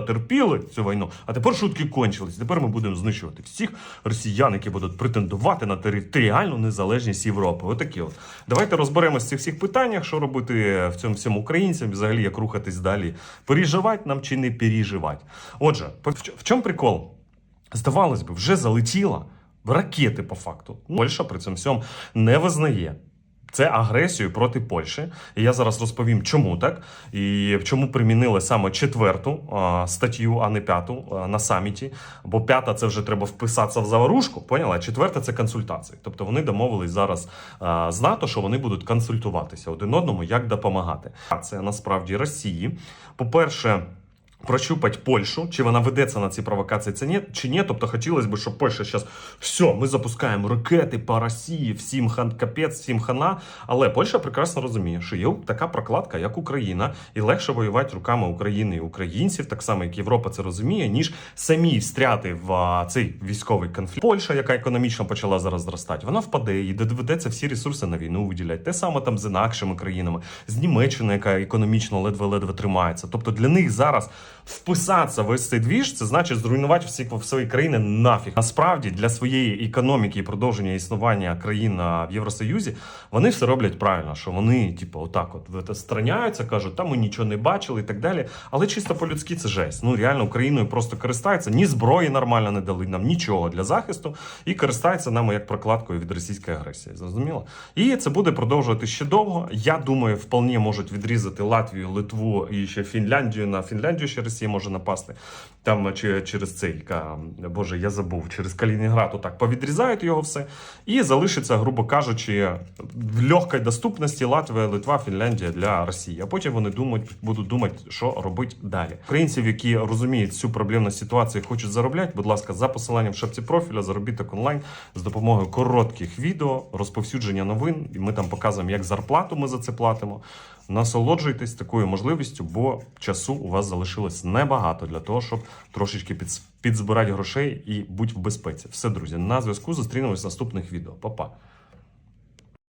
терпіли цю війну, а тепер шутки кончились. Тепер ми будемо знищувати всіх росіян, які будуть претендувати на територіальну незалежність Європи. Отакі от. Давайте розберемося в цих всіх питаннях, що робити в цьому всьому українцям, взагалі як рухатись далі. Переживати нам чи не переживати. Отже, в чому прикол? Здавалось би, вже залетіла ракети по факту. Польща при цьому всьому не визнає. Це агресію проти Польщі. І я зараз розповім, чому так і чому примінили саме четверту а, статтю, а не п'яту а, на саміті. Бо п'ята це вже треба вписатися в заварушку. Поняла? Четверта це консультації. Тобто вони домовились зараз а, з НАТО, що вони будуть консультуватися один одному, як допомагати. Це насправді Росії. По-перше. Прощупать Польщу, чи вона ведеться на ці провокації, це ні, чи ні. Тобто хотілося б, щоб Польща зараз все, ми запускаємо ракети по Росії, всім хан капець, всім хана. Але Польща прекрасно розуміє, що є така прокладка, як Україна, і легше воювати руками України і українців, так само як Європа це розуміє, ніж самі встряти в цей військовий конфлікт. Польща, яка економічно почала зараз зростати, вона впаде і доведеться всі ресурси на війну виділяти. Те саме там з інакшими країнами, з Німеччиною, яка економічно ледве-ледве тримається. Тобто для них зараз вписатися в ось цей двіж, це значить зруйнувати всі свої країни нафіг. Насправді для своєї економіки і продовження існування країн в Євросоюзі вони все роблять правильно, що вони, типу, отак, от страняються, кажуть, та ми нічого не бачили і так далі. Але чисто по-людськи це жесть. Ну реально Україною просто користаються, ні зброї нормально не дали нам нічого для захисту, і користаються нами як прокладкою від російської агресії. Зрозуміло? І це буде продовжувати ще довго. Я думаю, вполне можуть відрізати Латвію, Литву і ще Фінляндію. На Фінляндію ще Росія може напасти. Там чи через цей Боже, я забув, через Калінінград отак повідрізають його все. І залишиться, грубо кажучи, в легкій доступності Латвія, Литва, Фінляндія для Росії. А потім вони думають, будуть думати, що робити далі. Українців, які розуміють цю проблемну ситуацію, хочуть заробляти. Будь ласка, за посиланням в шапці профіля, заробіток онлайн з допомогою коротких відео, розповсюдження новин. І ми там показуємо, як зарплату ми за це платимо. Насолоджуйтесь такою можливістю, бо часу у вас залишилось небагато для того, щоб трошечки підзбирати грошей і бути в безпеці. Все, друзі, на зв'язку зустрінемось в наступних відео. Па-па.